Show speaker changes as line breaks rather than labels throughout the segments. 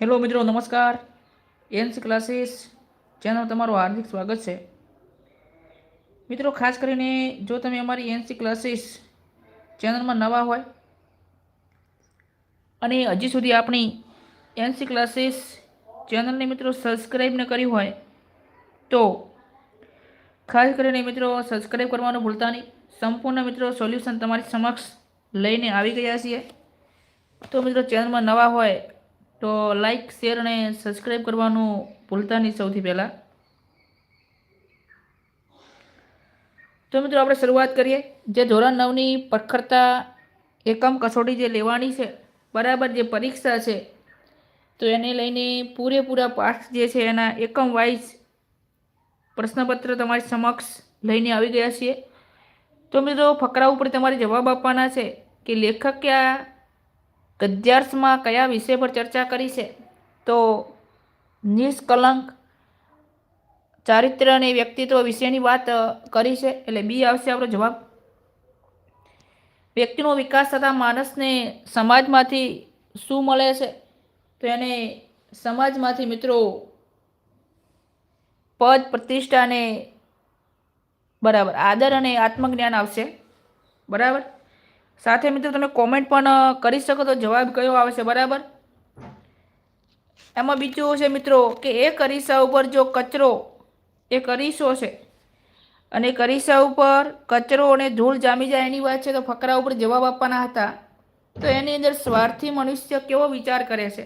Hello મિત્રો, નમસ્કાર. એન્સ classes channel તમારું હાર્દિક સ્વાગત છે. મિત્રો, ખાસ કરીને જો તમે અમારી એનસી ક્લાસીસ ચેનલમાં નવા હોય અને હજી સુધી આપણી એનસી ક્લાસીસ ચેનલને મિત્રો સબસ્ક્રાઈબ ન કરી હોય, તો ખાસ કરીને મિત્રો સબસ્ક્રાઈબ કરવાનું ભૂલતા નહીં. સંપૂર્ણ મિત્રો સોલ્યુશન તમારી સમક્ષ લઈને આવી ગયા છીએ. તો મિત્રો, ચેનલમાં નવા હોય તો લાઈક શેર અને સબસ્ક્રાઈબ કરવાનું ભૂલતા નહીં સૌથી પહેલાં. તો મિત્રો આપણે શરૂઆત કરીએ. જે ધોરણ નવની પ્રખરતા એકમ કસોટી જે લેવાની છે, બરાબર જે પરીક્ષા છે, તો એને લઈને પૂરેપૂરા પાઠ જે છે એના એકમ વાઇઝ પ્રશ્નપત્ર તમારી સમક્ષ લઈને આવી ગયા છીએ. તો મિત્રો ફકરા ઉપર તમારે જવાબ આપવાના છે કે લેખક કયા ગદ્યાર્થમાં કયા વિષય પર ચર્ચા કરી છે? તો નિષ્કલંક ચારિત્ર અને વ્યક્તિત્વ વિશેની વાત કરી છે. એટલે બી આવશે આપણો જવાબ. વ્યક્તિનો વિકાસ થતાં માણસને સમાજમાંથી શું મળે છે? તો એને સમાજમાંથી મિત્રો પદ, પ્રતિષ્ઠા અને બરાબર આદર અને આત્મજ્ઞાન આવશે. બરાબર? સાથે મિત્રો તમે કોમેન્ટ પણ કરી શકો તો જવાબ કયો આવશે, બરાબર? એમાં બીજું છે મિત્રો કે એક અરીસા ઉપર જો કચરો, એક અરીસો છે, અને કરીસા ઉપર કચરો અને ધૂળ જામી જાય એની વાત છે તો ફકરા ઉપર જવાબ આપવાના હતા. તો એની અંદર સ્વાર્થી મનુષ્ય કેવો વિચાર કરે છે?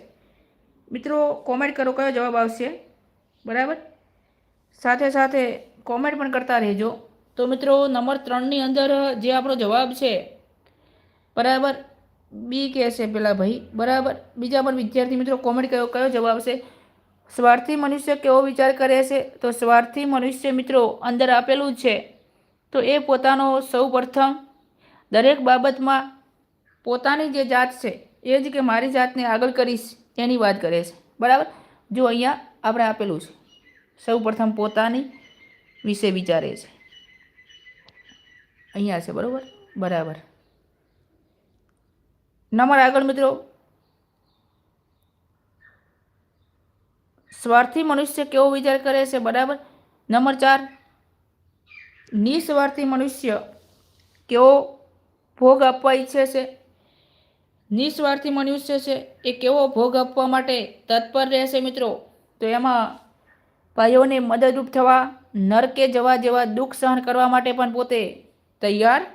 મિત્રો કોમેન્ટ કરો કયો જવાબ આવશે, બરાબર? સાથે સાથે કોમેન્ટ પણ કરતા રહેજો. તો મિત્રો નંબર ત્રણની અંદર જે આપણો જવાબ છે બરાબર? બી કહે છે પેલા ભાઈ. બરાબર? બીજા પણ વિદ્યાર્થી મિત્રો કોમેન્ટ કયો કયો જવાબ છે સ્વાર્થી મનુષ્ય કેવો વિચાર કરે છે? તો સ્વાર્થી મનુષ્ય મિત્રો અંદર આપેલું છે. તો એ પોતાનો સૌ દરેક બાબતમાં પોતાની જે જાત છે, એ જ કે મારી જાતને આગળ કરીશ, એની વાત કરે છે. બરાબર? જો અહીંયા આપણે આપેલું છે. સૌ પોતાની વિશે વિચારે છે. અહીંયા છે, બરાબર? બરાબર. નંબર આગળ મિત્રો. સ્વાર્થી મનુષ્ય કેવો વિચાર કરે છે, બરાબર? નંબર ચાર. નિસ્વાર્થી મનુષ્ય કેવો ભોગ આપવા ઈચ્છે છે? નિસ્વાર્થી મનુષ્ય છે એ કેવો ભોગ આપવા માટે તત્પર રહેશે મિત્રો? તો એમાં ભાઈઓને મદદરૂપ થવા, નરકે જવા જેવા દુઃખ સહન કરવા માટે પણ પોતે તૈયાર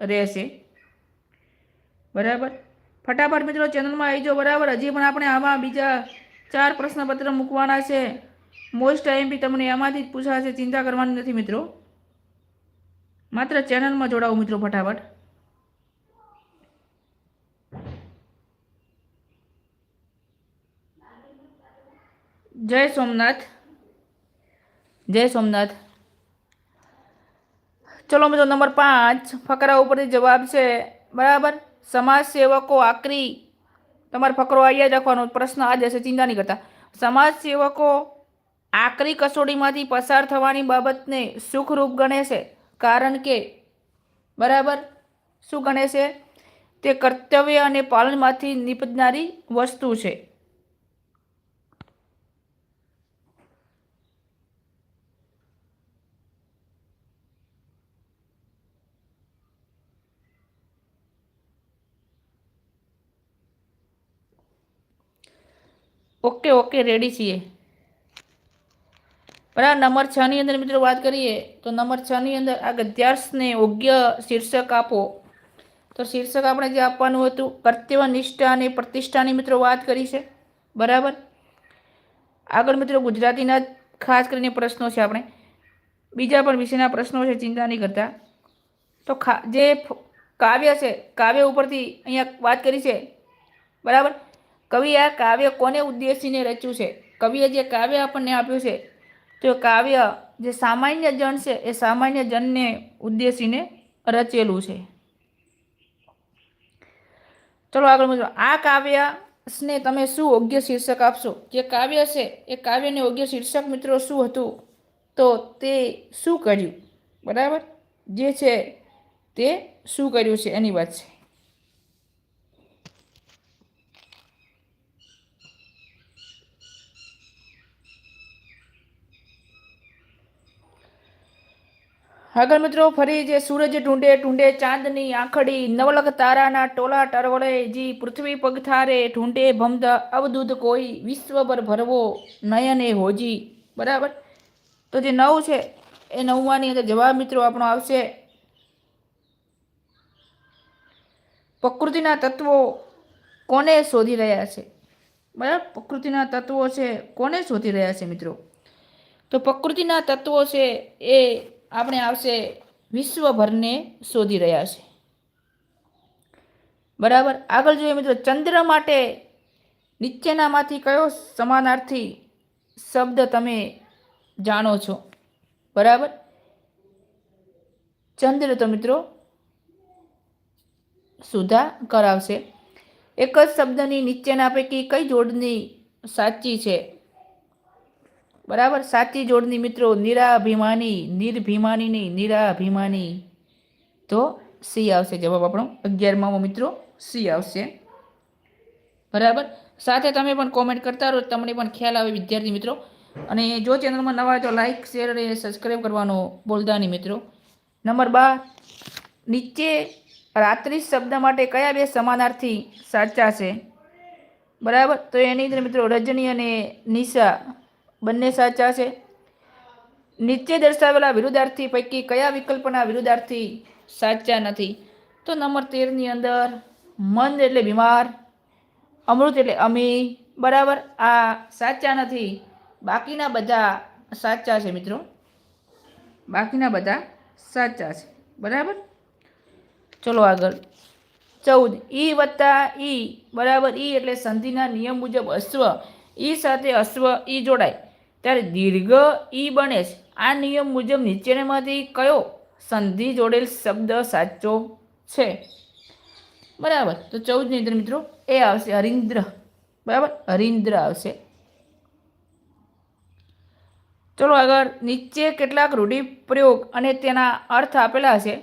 રહેશે. બરાબર? ફટાફટ મિત્રો, ચેનલમાં આવી જાઓ બરાબર. હજી પણ આપણે આમાં બીજા ચાર પ્રશ્નપત્ર મૂકવાના છે. મોસ્ટ ટાઈમ બી તમને એમાંથી જ પૂછાશે, ચિંતા કરવાની નથી મિત્રો. માત્ર ચેનલમાં જોડાવો મિત્રો ફટાફટ. જય સોમનાથ. જય સોમનાથ. ચલો મિત્રો, નંબર પાંચ ફકરા ઉપરથી જવાબ છે. બરાબર? સમાજ સેવકો આકરી, તમારે ફકરો અહીંયા જ રાખવાનો, પ્રશ્ન આ જશે ચિંતા નહીં કરતા. સમાજ સેવકો આકરી કસોટીમાંથી પસાર થવાની બાબતને સુખરૂપ ગણે છે. કારણ કે, બરાબર? શું ગણે છે? તે કર્તવ્ય અને પાલનમાંથી નિપજનારી વસ્તુ છે. ઓકે ઓકે રેડી છીએ. બરાબર નંબર છની અંદર મિત્રો વાત કરીએ, તો નંબર છની અંદર આ ગદ્યાર્થને યોગ્ય શીર્ષક આપો. તો શીર્ષક આપણે જે આપવાનું હતું, કર્તવ્ય, નિષ્ઠા અને પ્રતિષ્ઠાની મિત્રો વાત કરી છે. બરાબર? આગળ મિત્રો ગુજરાતીના ખાસ કરીને પ્રશ્નો છે આપણે. બીજા પણ વિષયના પ્રશ્નો છે ચિંતા નહીં કરતા. તો જે કાવ્ય છે, કાવ્ય ઉપરથી અહીંયા વાત કરી છે. બરાબર? કવિ આ કાવ્ય કોને ઉદ્દેશીને રચ્યું છે? કવિએ જે કાવ્ય આપણને આપ્યું છે, તો કાવ્ય જે સામાન્ય જન છે, એ સામાન્ય જનને ઉદ્દેશીને રચેલું છે. ચલો આગળ મિત્રો આ કાવ્યને તમે શું યોગ્ય શીર્ષક આપશો? જે કાવ્ય છે, એ કાવ્યને યોગ્ય શીર્ષક મિત્રો શું હતું? તો તે શું કર્યું? બરાબર? જે છે તે શું કર્યું છે? એની વાત છે. આગળ મિત્રો, ફરી જે સૂરજ ઢૂંઢે ઢૂંઢે ચાંદની આંખડી, નવલખ તારાના ટોલા ટરવળે, જી પૃથ્વી પગથારે ઢૂંઢે ભમદ અવદૂત કોઈ વિશ્વ પર ભરવો નયને હોજી. બરાબર? તો જે નવ છે, એ નવમાંની અંદર જવાબ મિત્રો આપણો આવશે. પ્રકૃતિના તત્વો કોને શોધી રહ્યા છે? બરાબર? પ્રકૃતિના તત્વો છે, કોને શોધી રહ્યા છે મિત્રો? તો પ્રકૃતિના તત્વો છે એ આપણે આવશે વિશ્વભરને શોધી રહ્યા છે. બરાબર? આગળ જોઈએ મિત્રો, ચંદ્ર માટે નીચેનામાંથી કયો સમાનાર્થી શબ્દ તમે જાણો છો? બરાબર? ચંદ્ર તો મિત્રો સુધા કરાવશે. એક જ શબ્દની નીચેના પૈકી કઈ જોડની સાચી છે? બરાબર? સાચી જોડની મિત્રો, નિરાભિમાની, નિર્ભિમાની નહીં, નિરાભિમાની. તો સી આવશે જવાબ આપણો. અગિયારમાં મિત્રો, સી આવશે. બરાબર? સાથે તમે પણ કોમેન્ટ કરતા રહો, તમને પણ ખ્યાલ આવે વિદ્યાર્થી મિત્રો. અને જો ચેનલમાં નવા તો લાઇક શેર અને સબસ્ક્રાઈબ કરવાનો બોલતા મિત્રો. નંબર બાર, નીચે રાત્રિ શબ્દ માટે કયા બે સમાનાર્થી સાચા છે? બરાબર? તો એની અંદર મિત્રો રજની અને નિશા બંને સાચા છે. નીચે દર્શાવેલા વિરુદ્ધાર્થી પૈકી કયા વિકલ્પના વિરુદ્ધાર્થી સાચા નથી? તો નંબર તેરની અંદર મંદ એટલે બીમાર, અમૃત એટલે અમી બરાબર? આ સાચા નથી. બાકીના બધા સાચા છે મિત્રો. બાકીના બધા સાચા છે. બરાબર? ચલો આગળ. ચૌદ. ઈ વત્તા ઈ, બરાબર? ઈ એટલે સંધિના નિયમ મુજબ અશ્વ. ઈ સાથે અશ્વ, ઈ જોડાય. ત્યારે દીર્ઘ ઈ બને છે. આ નિયમ મુજબ નીચેનામાંથી કયો સંધિ જોડેલ શબ્દ સાચો છે? બરાબર. તો ચૌદ અંદર મિત્રો, એ આવશે હરિન્દ્ર બરાબર? હરિન્દ્ર આવશે. ચલો આગળ, નીચે કેટલાક રૂઢિપ્રયોગ અને તેના અર્થ આપેલા છે.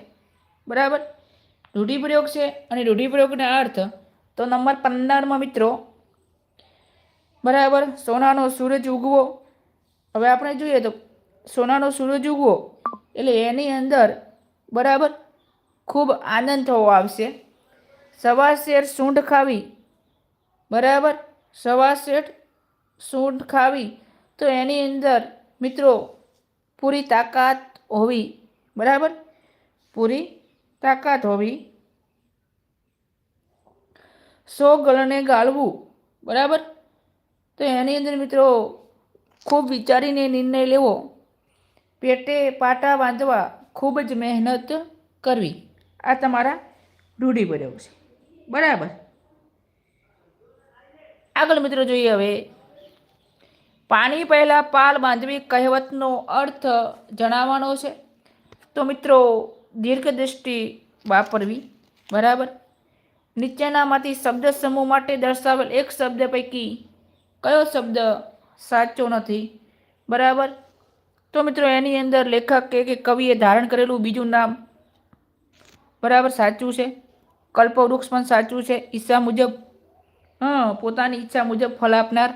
બરાબર? રૂઢિપ્રયોગ છે અને રૂઢિપ્રયોગના અર્થ, તો નંબર પંદરમાં મિત્રો, બરાબર? સોનાનો સૂરજ ઉગવો હવે આપણે જોઈએ તો સોનાનો સૂરજ ઉગવો એટલે એની અંદર બરાબર ખૂબ આનંદ થવો આવશે. સવા શેર સૂંઢ ખાવી, બરાબર? સવા શેઠ સૂંઢ ખાવી તો એની અંદર મિત્રો પૂરી તાકાત હોવી, બરાબર? પૂરી તાકાત હોવી. સો ગળને ગાળવું, બરાબર? તો એની અંદર મિત્રો ખૂબ વિચારીને નિર્ણય લેવો. પેટે પાટા બાંધવા ખૂબ જ મહેનત કરવી. આ તમારા રૂઢિપ્રયોગ છે. બરાબર. આગળ મિત્રો જોઈએ હવે. પાણી પહેલાં પાલ બાંધવી કહેવતનો અર્થ જણાવવાનો છે. તો મિત્રો, દીર્ઘદૃષ્ટિ વાપરવી. બરાબર. નીચેનામાંથી શબ્દ સમૂહ માટે દર્શાવેલ એક શબ્દ પૈકી કયો શબ્દ સાચો નથી. બરાબર? તો મિત્રો એની અંદર લેખક કે કે કવિએ ધારણ કરેલું બીજું નામ. બરાબર? સાચું છે. કલ્પવૃક્ષ પણ સાચું છે. ઈચ્છા મુજબ, હં, પોતાની ઈચ્છા મુજબ ફળ આપનાર.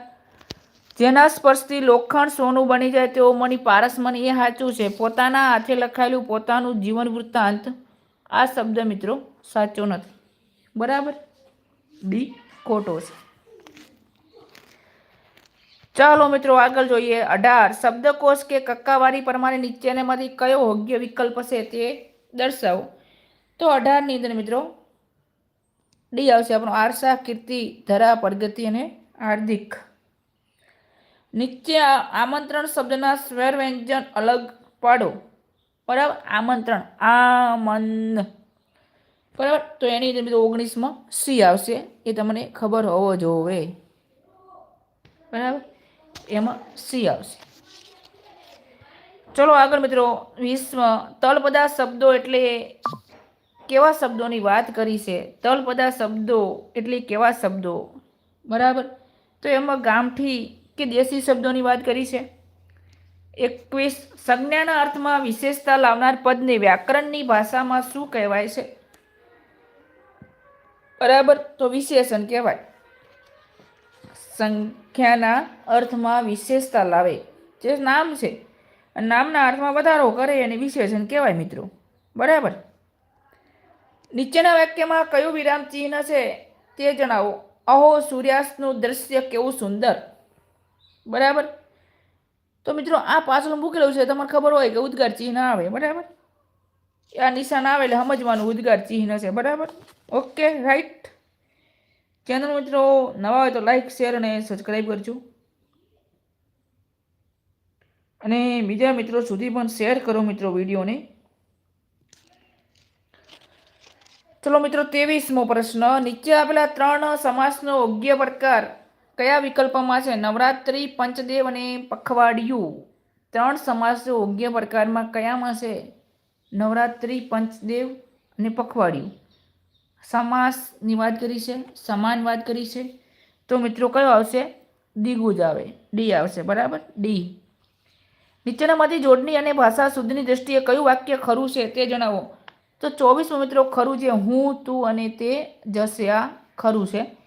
જેના સ્પર્શથી લોખંડ સોનું બની જાય તેવો મની પારસમની એ સાચું છે. પોતાના હાથે લખાયેલું પોતાનું જીવન વૃત્તાંત. આ શબ્દ મિત્રો સાચો નથી. બરાબર? ડી ખોટો છે. ચાલો મિત્રો આગળ જોઈએ. અઢાર. શબ્દકોશ કે કક્કાવારી પ્રમાણે નીચેનામાંથી કયો યોગ્ય વિકલ્પ છે તે દર્શાવો. તો અઢારની અંદર મિત્રો ડી આવશે આપણો આરસા, કીર્તિ, ધરા, પ્રગતિ અને હાર્દિક. નીચે આમંત્રણ શબ્દના સ્વર વ્યંજન અલગ પાડો. બરાબર? આમંત્રણ. આમન. બરાબર? તો એની અંદર મિત્રો ઓગણીસમાં સી આવશે. એ તમને ખબર હોવો જોવે બરાબર? એમાં સી આવશે. ચલો આગળ મિત્રો વીસમાં તળપદા શબ્દો એટલે કેવા શબ્દોની વાત કરી છે? તળપદા શબ્દો એટલે કેવા શબ્દો? બરાબર? તો એમાં ગામઠી કે દેશી શબ્દોની વાત કરી છે. એકવીસ, સંજ્ઞાના અર્થમાં વિશેષતા લાવનાર પદને વ્યાકરણની ભાષામાં શું કહેવાય છે? બરાબર? તો વિશેષણ કહેવાય. સંખ્યાના અર્થમાં વિશેષતા લાવે. જે નામ છે, નામના અર્થમાં વધારો કરે એને વિશેષણ કહેવાય મિત્રો. બરાબર? નીચેના વાક્યમાં કયું વિરામ ચિહ્ન છે તે જણાવો. અહો, સૂર્યાસ્તનું દ્રશ્ય કેવું સુંદર. બરાબર? તો મિત્રો, આ પાછળ મૂકેલું છે, તમને ખબર હોય કે ઉદ્ગાર ચિહ્ન આવે. બરાબર? આ નિશાન આવે એટલે સમજવાનું ઉદ્ગાર ચિહ્ન છે. બરાબર? Okay, right? ચેનલ મિત્રો, નવા હોય તો લાઈક શેર અને સબસ્ક્રાઈબ કરજો. અને બીજા મિત્રો સુધી પણ શેર કરો મિત્રો વિડીયોને. ચલો મિત્રો, ત્રેવીસમો પ્રશ્ન. નીચે આપેલા ત્રણ સમાસનો યોગ્ય પ્રકાર કયા વિકલ્પમાં છે? નવરાત્રિ, પંચદેવ અને પખવાડિયું. ત્રણ સમાસ યોગ્ય પ્રકારમાં કયામાં છે? નવરાત્રિ, પંચદેવ અને પખવાડિયું. સમાસની વાત કરી છે, સમાન વાત કરી છે. તો મિત્રો કયો આવશે? દીગુજ આવે. ડી આવશે, બરાબર? ડી. નીચેનામાંથી જોડણી અને ભાષા શુદ્ધની દ્રષ્ટિએ કયું વાક્ય ખરું છે તે જણાવો. તો ચોવીસમાં મિત્રો, ખરું છે હું, તું અને તે જશે આ ખરું છે.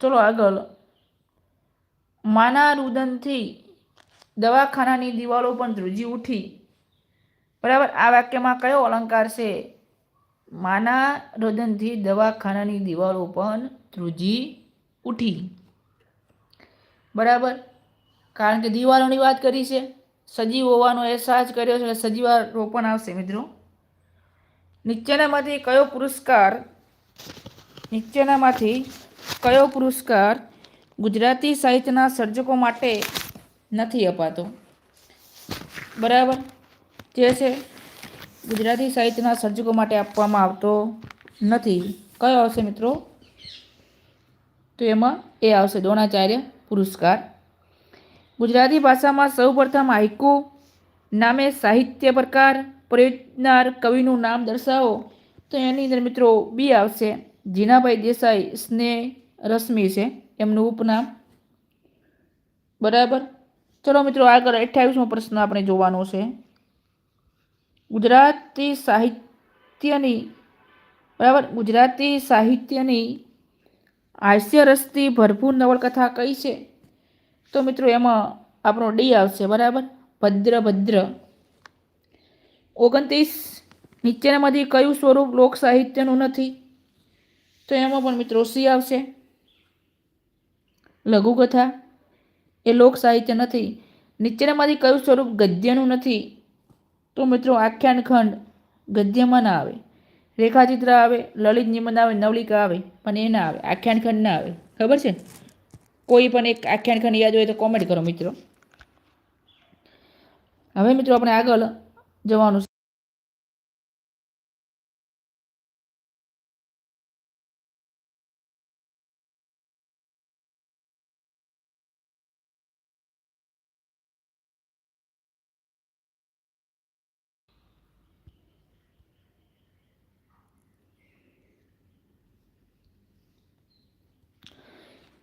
ચલો આગળ. માના રુદનથી દવાખાનાની દિવાલો પણ ધ્રુજી ઉઠી. બરાબર? આ વાક્યમાં કયો અલંકાર છે? માના રુદનથી દવાખાનાની દિવાલો પણ ધ્રુજી ઉઠી. બરાબર? કારણ કે દિવાલોની વાત કરી છે. સજીવ હોવાનો અહેસાસ કર્યો છે સજીવા રોપણ આવશે મિત્રો. નીચેનામાંથી કયો પુરસ્કાર, નીચેનામાંથી કયો પુરસ્કાર ગુજરાતી સાહિત્યના સર્જકો માટે નથી અપાતો? બરાબર? જે છે ગુજરાતી સાહિત્યના સર્જકો માટે આપવામાં આવતો નથી. કયો આવશે મિત્રો? તો એમાં એ આવશે, દ્રોણાચાર્ય પુરસ્કાર. ગુજરાતી ભાષામાં સૌપ્રથમ હાઇકુ નામે સાહિત્ય પ્રકાર પ્રયોજનાર કવિનું નામ દર્શાવો. તો એની અંદર મિત્રો બી આવશે, જીનાભાઈ દેસાઈ સ્નેહ રશ્મિ છે, એમનું ઉપનામ. બરાબર? ચલો મિત્રો આગળ અઠ્યાવીસમો પ્રશ્ન આપણે જોવાનો છે. ગુજરાતી સાહિત્યની, બરાબર? ગુજરાતી સાહિત્યની હાસ્યરસથી ભરપૂર નવલકથા કઈ છે? તો મિત્રો એમાં આપણો ડી આવશે, બરાબર? ભદ્ર ભદ્ર. ઓગણત્રીસ, નીચેનામાંથી કયું સ્વરૂપ લોક સાહિત્યનું નથી? તો એમાં પણ મિત્રો સી આવશે. લઘુકથા. એ લોક સાહિત્ય નથી. નીચેનામાંથી કયું સ્વરૂપ ગદ્યનું નથી? તો મિત્રો આખ્યાન ખંડ ગદ્યમાં ના આવે. રેખાચિત્ર આવે, લલિત નિબંધ આવે, નવલિકા આવે, પણ એ ના આવે. આખ્યાન ખંડ ના આવે. ખબર છે? કોઈ પણ એક આખ્યાન ખંડ યાદ હોય તો કોમેન્ટ કરો મિત્રો. હવે મિત્રો આપણે આગળ જવાનું છે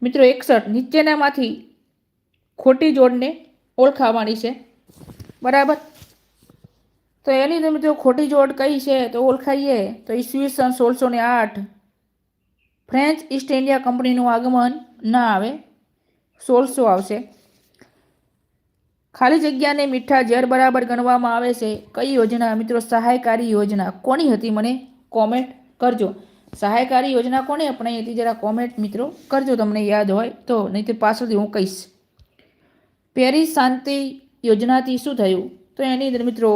મિત્રો એકસઠ નીચેનામાંથી ખોટી જોડને ઓળખાવાની છે. બરાબર? તો એની અંદર મિત્રો ખોટી જોડ કઈ છે તો ઓળખાઈએ. તો ઈસવીસન સોળસો ને આઠ. ફ્રેન્ચ ઈસ્ટ ઇન્ડિયા કંપનીનું આગમન ના આવે. સોળસો આવશે. ખાલી જગ્યાને મીઠા ઝેર બરાબર ગણવામાં આવે છે. કઈ યોજના? મિત્રો સહાયકારી યોજના. કોની હતી? મને કોમેન્ટ કરજો. સહાયકારી યોજના કોને અપનાવી હતી? જરા કોમેન્ટ મિત્રો કરજો તમને યાદ હોય તો નહીં તો પાછળથી હું કહીશ. પેરિસ શાંતિ યોજનાથી શું થયું? તો એની અંદર મિત્રો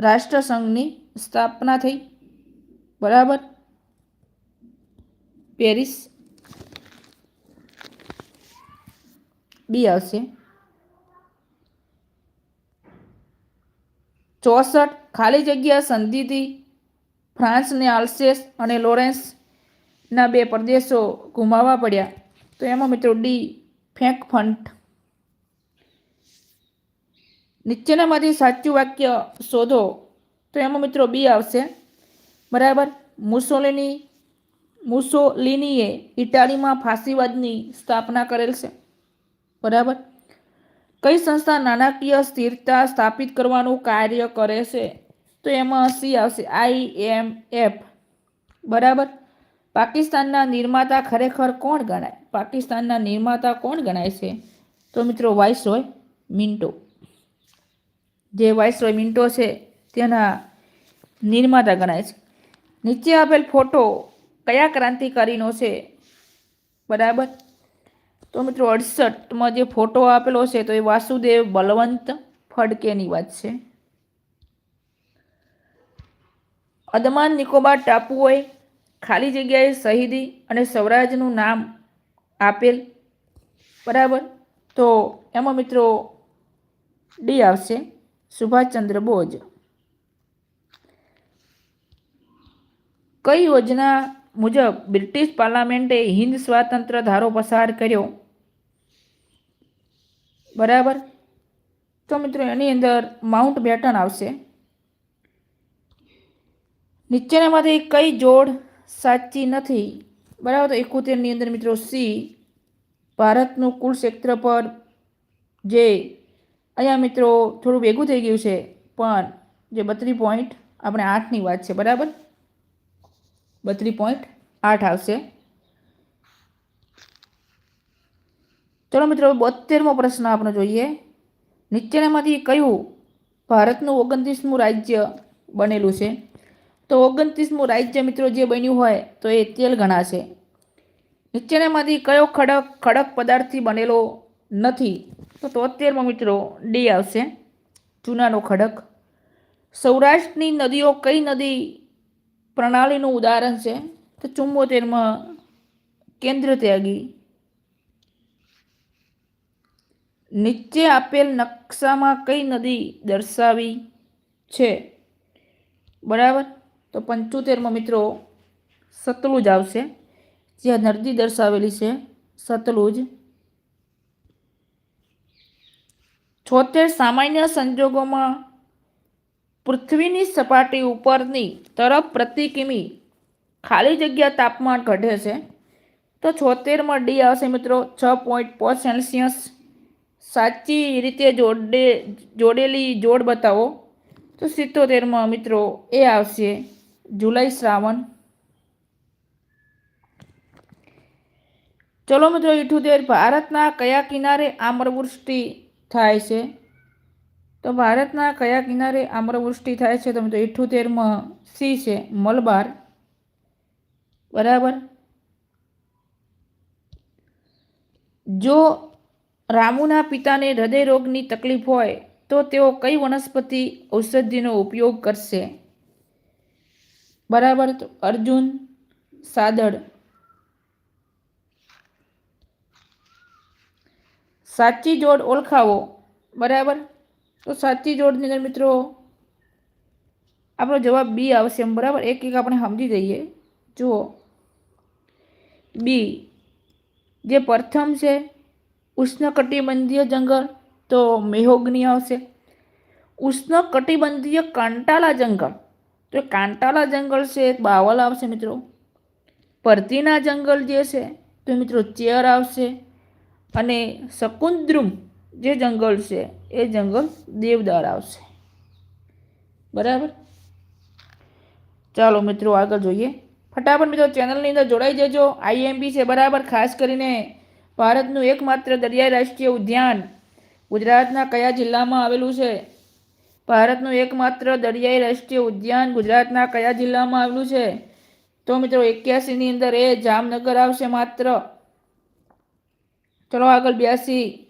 રાષ્ટ્રસંઘની સ્થાપના થઈ. બરાબર? પેરિસ બી આવશે. ચોસઠ ખાલી જગ્યા સંધિથી ફ્રાન્સને આલ્સેસ અને લોરેન્સના બે પ્રદેશો ગુમાવવા પડ્યા. તો એમાં મિત્રો ડી ફેંક ફંટ નીચેનામાંથી સાચું વાક્ય શોધો. તો એમાં મિત્રો બી આવશે. બરાબર? મુસોલિની, મુસોલિનીએ ઇટાલીમાં ફાંસીવાદની સ્થાપના કરેલ છે. બરાબર? કઈ સંસ્થા નાણાકીય સ્થિરતા સ્થાપિત કરવાનું કાર્ય કરે છે? તો એમાં સી આવશે? I M F. બરાબર? પાકિસ્તાનના નિર્માતા ખરેખર કોણ ગણાય? પાકિસ્તાનના નિર્માતા કોણ ગણાય છે? તો મિત્રો વાઇસરોય મિન્ટો. જે વાઇસરોય મિન્ટો છે, તેના નિર્માતા ગણાય છે. નીચે આપેલ ફોટો કયા ક્રાંતિકારીનો છે? બરાબર? તો મિત્રો અડસઠમાં જે ફોટો આપેલો છે, તો એ વાસુદેવ બલવંત ફડકેની વાત છે. અદમાન નિકોબાર ટાપુઓએ ખાલી જગ્યાએ શહીદી અને સ્વરાજનું નામ આપેલ. બરાબર? તો એમાં મિત્રો ડી આવશે. સુભાષચંદ્ર બોઝ. કઈ યોજના મુજબ બ્રિટિશ પાર્લામેન્ટે હિન્દ સ્વાતંત્ર્ય ધારો પસાર કર્યો? બરાબર? તો મિત્રો એની અંદર માઉન્ટ બેટન આવશે. નીચેનામાંથી કઈ જોડ સાચી નથી? બરાબર, તો એકોતેરની અંદર મિત્રો સી ભારતનું કુલ ક્ષેત્રફળ જે અહીંયા મિત્રો થોડું ભેગું થઈ ગયું છે, પણ જે બત્રીસ પોઈન્ટ આપણે આઠની વાત છે, બરાબર? બત્રીસ પોઈન્ટ આઠ આવશે. ચલો મિત્રો, બોતેરમો પ્રશ્ન આપણે જોઈએ. નીચેનામાંથી કયું ભારતનું ઓગણત્રીસમું રાજ્ય બનેલું છે? તો ઓગણત્રીસમું રાજ્ય મિત્રો જે બન્યું હોય તો એ તેલ ગણાશે. નીચેનામાંથી કયો ખડક ખડક પદાર્થથી બનેલો નથી? તો તોતેરમો મિત્રો ડી આવશે. ચૂનાનો ખડક. સૌરાષ્ટ્રની નદીઓ કઈ નદી પ્રણાલીનું ઉદાહરણ છે? તો ચુંબોતેરમાં કેન્દ્ર ત્યાગી. નીચે આપેલ નકશામાં કઈ નદી દર્શાવી છે? બરાબર? તો પંચોતેરમાં મિત્રો, સતલુજ આવશે. જ્યાં નદી દર્શાવેલી છે, સતલુજ. છોતેર સામાન્ય સંજોગોમાં પૃથ્વીની સપાટી ઉપરની તરફ પ્રતિ કિમી ખાલી જગ્યા તાપમાન ઘટે છે. તો છોતેરમાં ડી આવશે મિત્રો, છ પોઈન્ટ પાંચ સેલ્સિયસ. સાચી રીતે જોડે જોડેલી જોડ બતાવો. તો સિત્તોતેરમાં મિત્રો, એ આવશે. જુલાઈ શ્રાવણ. ચલો મિત્રો, ઇઠોતેર ભારતના કયા કિનારે આમ્રવૃષ્ટિ થાય છે? તો ભારતના કયા કિનારે આમ્રવૃષ્ટિ થાય છે તો મિત્રો, ઇઠોતેરમાં સી છે, મલબાર. બરાબર? જો રામુના પિતાને હૃદય રોગની તકલીફ હોય તો તેઓ કઈ વનસ્પતિ ઔષધિનો ઉપયોગ કરશે? બરાબર તો અર્જુન સાદળ. સાચી જોડ ઓળખાવો. બરાબર? તો સાચી જોડની અંદર મિત્રો આપણો જવાબ બી આવશે એમ, બરાબર? એક એક આપણે સમજી જઈએ. જુઓ. બી. જે પ્રથમ છે, ઉષ્ણકટિબંધીય જંગલ, તો મેહોગની આવશે. ઉષ્ણકટિબંધીય કાંટાલા જંગલ. તો એ કાંટાલા જંગલ છે બાવલ આવશે મિત્રો. પરતીના જંગલ જે છે, તો મિત્રો ચેર આવશે. અને શકુંદ્રુમ જે જંગલ છે, એ જંગલ દેવદાર આવશે. બરાબર? ચાલો મિત્રો આગળ જોઈએ. ફટાફટ મિત્રો ચેનલની અંદર જોડાઈ જજો. આઈએમબી છે, બરાબર? ખાસ કરીને ભારતનું એકમાત્ર દરિયાઈ રાષ્ટ્રીય ઉદ્યાન ગુજરાતના કયા જિલ્લામાં આવેલું છે? ભારતનું એકમાત્ર દરિયાઈ રાષ્ટ્રીય ઉદ્યાન ગુજરાતના કયા જિલ્લામાં આવેલું છે? તો મિત્રો, એક્યાસીની અંદર એ જામનગર આવશે માત્ર. ચલો આગળ બ્યાસી.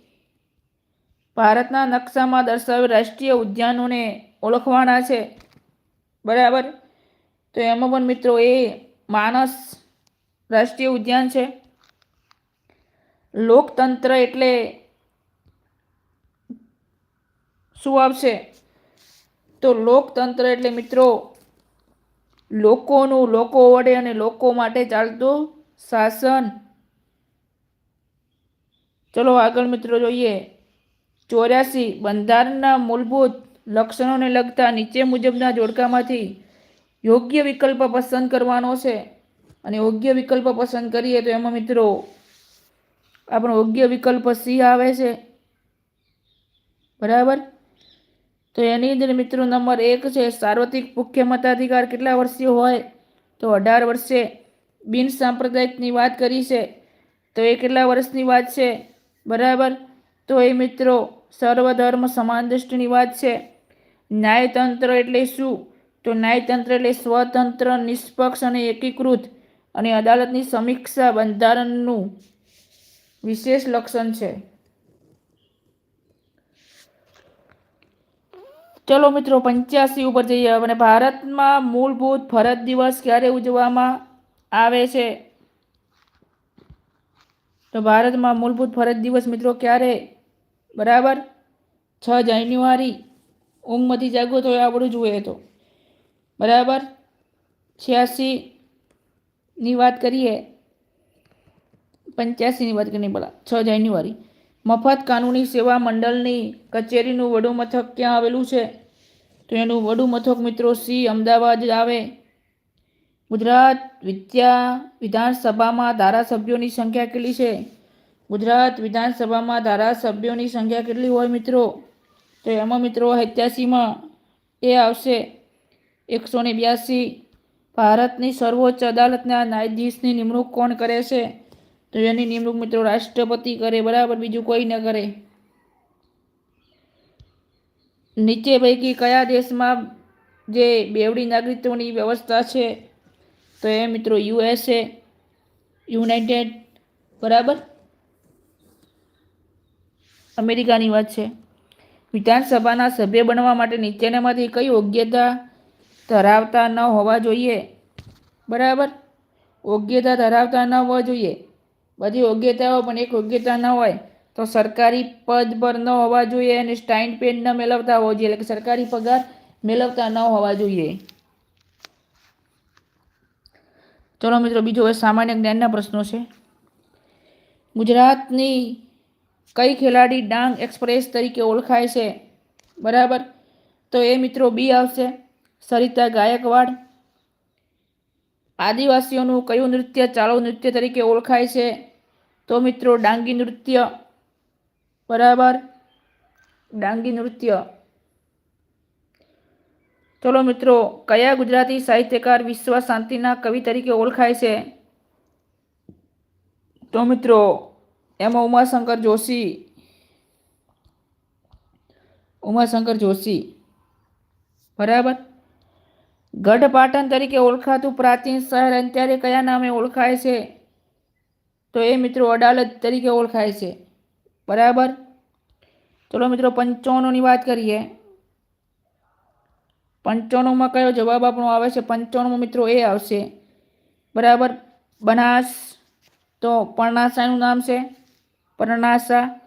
ભારતના નકશામાં દર્શાવેલ રાષ્ટ્રીય ઉદ્યાનોને ઓળખવાના છે. બરાબર? તો એમાં પણ મિત્રો એ માનસ રાષ્ટ્રીય ઉદ્યાન છે. લોકતંત્ર એટલે શું આવશે? તો લોકતંત્ર એટલે મિત્રો, લોકોનું, લોકો વડે અને લોકો માટે ચાલતું શાસન. ચલો આગળ મિત્રો જોઈએ. ચોર્યાસી, બંધારણના મૂળભૂત લક્ષણોને લગતા નીચે મુજબના જોડકામાંથી યોગ્ય વિકલ્પ પસંદ કરવાનો છે. અને યોગ્ય વિકલ્પ પસંદ કરીએ તો એમાં મિત્રો, આપણો યોગ્ય વિકલ્પ સી આવે છે. બરાબર? તો એની અંદર મિત્રો નંબર એક છે, સાર્વત્રિક મુખ્ય મતાધિકાર કેટલા વર્ષીય હોય? તો અઢાર વર્ષે. બિન સાંપ્રદાયિકની વાત કરી છે, તો એ કેટલા વર્ષની વાત છે? બરાબર. તો એ મિત્રો સર્વધર્મ સમાન દ્રષ્ટિની વાત છે. ન્યાયતંત્ર એટલે શું? તો ન્યાયતંત્ર એટલે સ્વતંત્ર, નિષ્પક્ષ અને એકીકૃત અને અદાલતની સમીક્ષા બંધારણનું વિશેષ લક્ષણ છે. ચલો મિત્રો, પંચ્યાસી ઉપર જઈએ. અને ભારતમાં મૂળભૂત ફરજ દિવસ ક્યારે ઉજવવામાં આવે છે? તો ભારતમાં મૂળભૂત ફરજ દિવસ મિત્રો ક્યારે? બરાબર? છ જાન્યુઆરી. ઊંઘમાંથી જાગો તો એ આપણું જોઈએ તો. બરાબર? છ્યાસીની વાત કરીએ. પંચ્યાસીની વાત કરીએ બોલા છ જાન્યુઆરી. મફત કાનૂની સેવા મંડળની કચેરીનું વડું મથક ક્યાં આવેલું છે? તો એનું વડું મથક મિત્રો સી અમદાવાદ આવે. ગુજરાત વિદ્યા વિધાનસભામાં ધારાસભ્યોની સંખ્યા કેટલી છે? ગુજરાત વિધાનસભામાં ધારાસભ્યોની સંખ્યા કેટલી હોય મિત્રો? તો એમાં મિત્રો સિત્યાસીમાં એ આવશે. એકસો ને બ્યાસી. ભારતની સર્વોચ્ચ અદાલતના ન્યાયાધીશની નિમણૂક કોણ કરે છે? તો એની નિમણૂક મિત્રો રાષ્ટ્રપતિ કરે, બરાબર? બીજું કોઈ ન કરે. નીચે પૈકી કયા દેશમાં જે બેવડી નાગરિકત્વની વ્યવસ્થા છે તો એ મિત્રો યુએસએ, યુનાઇટેડ, બરાબર? અમેરિકાની વાત છે. વિધાનસભાના સભ્ય બનવા માટે નીચેનામાંથી કઈ યોગ્યતા ધરાવતા ન હોવા જોઈએ, બરાબર? યોગ્યતા ધરાવતા ન હોવા જોઈએ. બધી યોગ્યતાઓ પણ એક યોગ્યતા ન હોય તો સરકારી પદ પર ન હોવા જોઈએ અને સ્ટાઇન પેન ન મેળવતા હોવા જોઈએ. એટલે કે સરકારી પગાર મેળવતા ન હોવા જોઈએ. ચલો મિત્રો, બીજો હવે સામાન્ય જ્ઞાનના પ્રશ્નો છે. ગુજરાતની કઈ ખેલાડી ડાંગ એક્સપ્રેસ તરીકે ઓળખાય છે? બરાબર? તો એ મિત્રો બી આવશે. સરિતા ગાયકવાડ. આદિવાસીઓનું કયું નૃત્ય ચાલો નૃત્ય તરીકે ઓળખાય છે? તો મિત્રો, ડાંગી નૃત્ય. બરાબર? ડાંગી નૃત્ય. ચલો મિત્રો, કયા ગુજરાતી સાહિત્યકાર વિશ્વ શાંતિના કવિ તરીકે ઓળખાય છે? તો મિત્રો, એમાં ઉમાશંકર જોશી. ઉમાશંકર જોશી. બરાબર? ગઢ પાટણ તરીકે ઓળખાતું પ્રાચીન શહેર અત્યારે કયા નામે ઓળખાય છે? તો એ મિત્રો અડાલત તરીકે ઓળખાય છે. બરાબર? ચલો મિત્રો પંચાણુંની વાત કરીએ. પંચાણુંમાં કયો જવાબ આપણો આવે છે? પંચાણુંમાં મિત્રો એ આવશે. બરાબર? બનાસ. તો પરણાસાનું નામ છે. પરણાસા.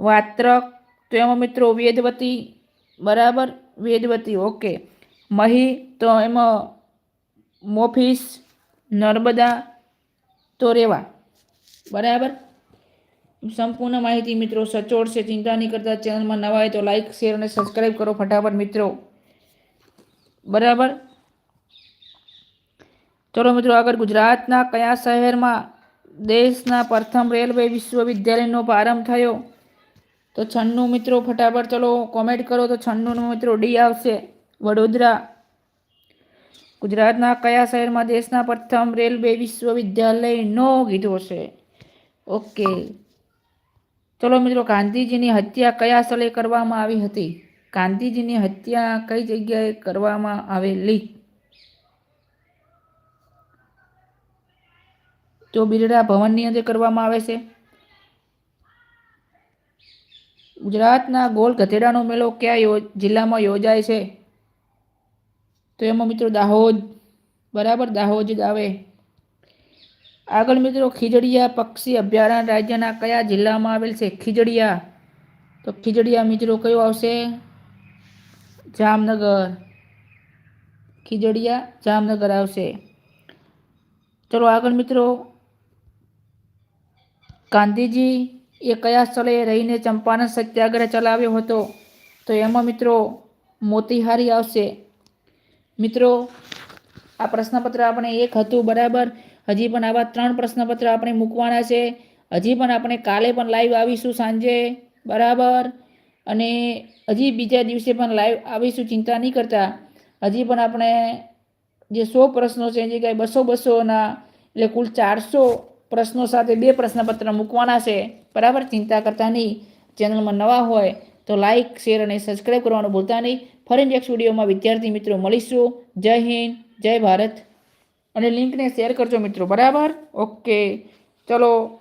વાત્રક. તો એમાં મિત્રો વેદવતી. બરાબર? વેદવતી, ઓકે. મહી. તો એમાં મોફીસ. નર્મદા. તો રેવા. બરાબર? સંપૂર્ણ માહિતી મિત્રો સચોટ છે, ચિંતા નહીં કરતા. ચેનલમાં નવા હોય તો લાઈક શેર અને સબસ્ક્રાઈબ કરો ફટાફટ મિત્રો. બરાબર? ચલો મિત્રો, આગળ ગુજરાતના કયા શહેરમાં દેશના પ્રથમ રેલવે વિશ્વવિદ્યાલયનો પ્રારંભ થયો? તો છન્નું મિત્રો, ફટાફટ ચલો કોમેન્ટ કરો. તો છન્નુંનો મિત્રો ડી આવશે. વડોદરા. ગુજરાતના કયા શહેરમાં દેશના પ્રથમ રેલવે વિશ્વવિદ્યાલયનો કીધો છે ઓકે. ચલો મિત્રો, ગાંધીજીની હત્યા કયા સ્થળે કરવામાં આવી હતી? ગાંધીજીની હત્યા કઈ જગ્યાએ કરવામાં આવેલી? તો બિરડા ભવનની અંદર કરવામાં આવે છે. ગુજરાતના ગોલ ગધેડાનો મેળો કયા જિલ્લામાં યોજાય છે? તો એમાં મિત્રો દાહોદ, બરાબર દાહોદ જ આવે. આગળ મિત્રો ખીજડીયા પક્ષી અભયારણ્ય રાજ્યના કયા જિલ્લામાં આવેલ છે? ખીજડીયા. તો ખીજડીયા મિત્રો કયો આવશે? જામનગર. ખીજડીયા જામનગર આવશે. ચલો આગળ મિત્રો. ગાંધીજી એ કયા સ્થળે રહીને ચંપારણ સત્યાગ્રહ ચલાવ્યો હતો? તો એમાં મિત્રો મોતીહારી આવશે. મિત્રો, આ પ્રશ્નપત્ર આપણે એક હતું બરાબર. હજી પણ આવા ત્રણ પ્રશ્નપત્ર આપણે મૂકવાના છે. હજી પણ આપણે કાલે પણ લાઈવ આવીશું સાંજે. બરાબર? અને હજી બીજા દિવસે પણ લાઈવ આવીશું, ચિંતા નહીં કરતા. હજી પણ આપણે જે સો પ્રશ્નો છે જે કાંઈ બસો બસોના, એટલે કુલ ચારસો પ્રશ્નો સાથે બે પ્રશ્નપત્ર મૂકવાના છે. બરાબર? ચિંતા કરતા નહીં. ચેનલમાં નવા હોય તો લાઇક શેર અને સબસ્ક્રાઈબ કરવાનું ભૂલતા નહીં. ફરી નેક્સ્ટ વિડીયોમાં વિદ્યાર્થી મિત્રો મળીશું. જય હિન્દ, જય ભારત. અને લિંકને શેર કરજો મિત્રો. બરાબર? ઓકે. ચલો.